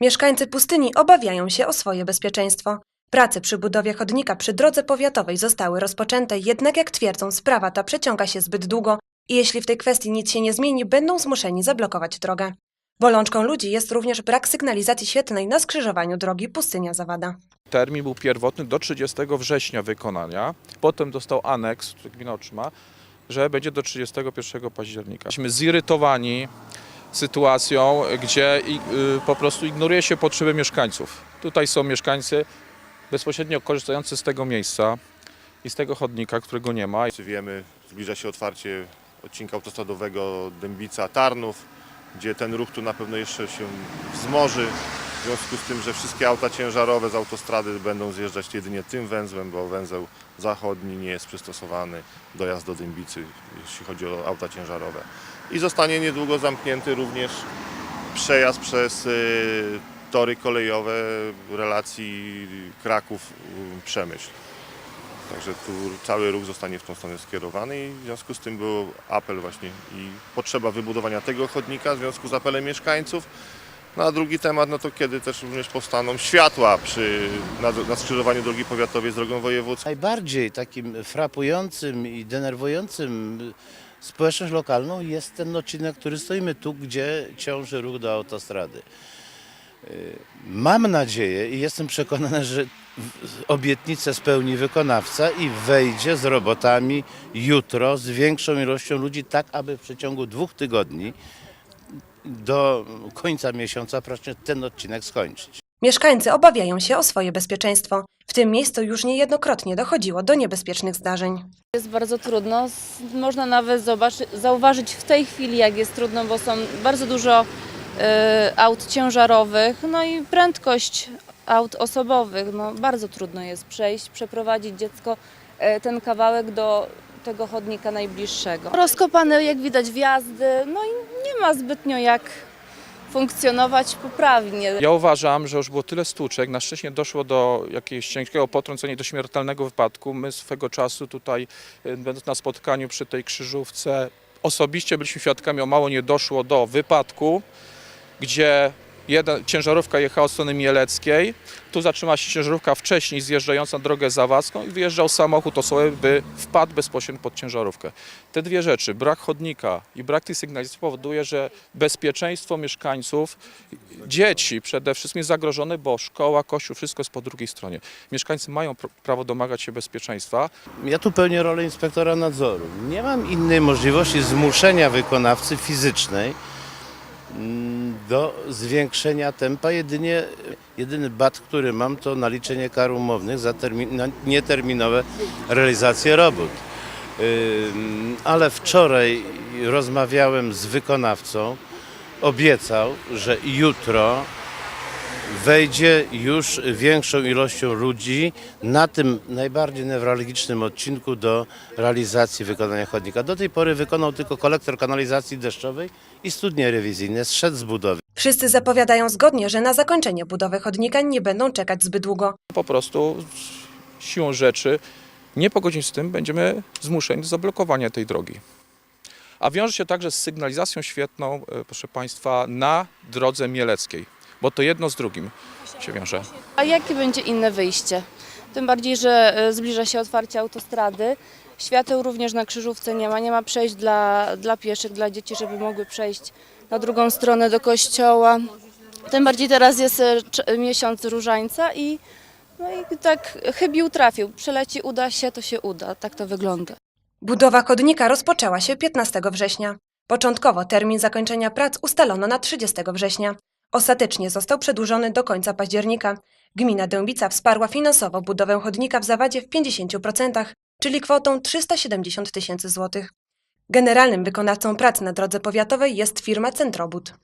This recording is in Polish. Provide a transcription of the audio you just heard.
Mieszkańcy pustyni obawiają się o swoje bezpieczeństwo. Prace przy budowie chodnika przy drodze powiatowej zostały rozpoczęte, jednak jak twierdzą, sprawa ta przeciąga się zbyt długo i jeśli w tej kwestii nic się nie zmieni, będą zmuszeni zablokować drogę. Bolączką ludzi jest również brak sygnalizacji świetlnej na skrzyżowaniu drogi Pustynia-Zawada. Termin był pierwotny do 30 września wykonania. Potem dostał aneks, który gmina otrzyma, że będzie do 31 października. Jesteśmy zirytowani sytuacją, gdzie y, po prostu ignoruje się potrzeby mieszkańców. Tutaj są mieszkańcy bezpośrednio korzystający z tego miejsca i z tego chodnika, którego nie ma. Wiemy, zbliża się otwarcie odcinka autostradowego Dębica-Tarnów, gdzie ten ruch tu na pewno jeszcze się wzmoży. W związku z tym, że wszystkie auta ciężarowe z autostrady będą zjeżdżać jedynie tym węzłem, bo węzeł zachodni nie jest przystosowany do jazd do Dębicy, jeśli chodzi o auta ciężarowe. I zostanie niedługo zamknięty również przejazd przez y, tory kolejowe relacji Kraków-Przemyśl. Także tu cały ruch zostanie w tą stronę skierowany i w związku z tym był apel właśnie i potrzeba wybudowania tego chodnika w związku z apelem mieszkańców. No a drugi temat, no to kiedy też również powstaną światła przy, na, na skrzyżowaniu drogi powiatowej z drogą wojewódzką. Najbardziej takim frapującym i denerwującym społeczność lokalną jest ten odcinek, który stoimy tu, gdzie ciąży ruch do autostrady. Y, Mam nadzieję i jestem przekonany, że obietnicę spełni wykonawca i wejdzie z robotami jutro z większą ilością ludzi, tak aby w przeciągu dwóch tygodni do końca miesiąca praktycznie ten odcinek skończyć. Mieszkańcy obawiają się o swoje bezpieczeństwo. W tym miejscu już niejednokrotnie dochodziło do niebezpiecznych zdarzeń. Jest bardzo trudno. Można nawet zobaczy, zauważyć w tej chwili, jak jest trudno, bo są bardzo dużo e, aut ciężarowych, no i prędkość aut osobowych. No, bardzo trudno jest przejść, przeprowadzić dziecko e, ten kawałek do tego chodnika najbliższego. Rozkopane, jak widać, wjazdy, no i nie ma zbytnio jak funkcjonować poprawnie. Ja uważam, że już było tyle stłuczek, na szczęście doszło do jakiegoś ciężkiego potrącenia, do śmiertelnego wypadku. My swego czasu tutaj, y, będąc na spotkaniu przy tej krzyżówce, osobiście byliśmy świadkami, o mało nie doszło do wypadku, gdzie jeden, ciężarówka jechała od strony Mieleckiej, tu zatrzymała się ciężarówka wcześniej zjeżdżająca drogę zawadzką i wyjeżdżał samochód osobowy, by wpadł bezpośrednio pod ciężarówkę. Te dwie rzeczy, brak chodnika i brak tej sygnalizacji powoduje, że bezpieczeństwo mieszkańców, dzieci przede wszystkim jest zagrożone, bo szkoła, kościół, wszystko jest po drugiej stronie. Mieszkańcy mają pr- prawo domagać się bezpieczeństwa, Ja tu pełnię rolę inspektora nadzoru. Nie mam innej możliwości zmuszenia wykonawcy fizycznej do zwiększenia tempa. Jedynie, jedyny bat, który mam, to naliczenie kar umownych za termi- na nieterminowe realizację robót. Ale wczoraj rozmawiałem z wykonawcą, obiecał, że jutro wejdzie już większą ilością ludzi na tym najbardziej newralgicznym odcinku do realizacji wykonania chodnika. Do tej pory wykonał tylko kolektor kanalizacji deszczowej i studnie rewizyjne, zszedł z budowy. Wszyscy zapowiadają zgodnie, że na zakończenie budowy chodnika nie będą czekać zbyt długo. po prostu siłą rzeczy, nie po godzinie z tym, będziemy zmuszeni do zablokowania tej drogi. A wiąże się także z sygnalizacją świetną, e, proszę Państwa, na drodze mieleckiej, bo to jedno z drugim się wiąże. A jakie będzie inne wyjście? Tym bardziej, że e, zbliża się otwarcie autostrady. Świateł również na krzyżówce nie ma. Nie ma przejść dla, dla pieszych, dla dzieci, żeby mogły przejść na drugą stronę do kościoła. Tym bardziej teraz jest e, cz- miesiąc różańca i, no i tak chybił trafił. Przeleci, uda się, to się uda. Tak to wygląda. Budowa chodnika rozpoczęła się 15 września. Początkowo termin zakończenia prac ustalono na 30 września. Ostatecznie został przedłużony do końca października. Gmina Dębica wsparła finansowo budowę chodnika w Zawadzie w 50%, czyli kwotą 370 tysięcy złotych. Generalnym wykonawcą prac na drodze powiatowej jest firma Centrobud.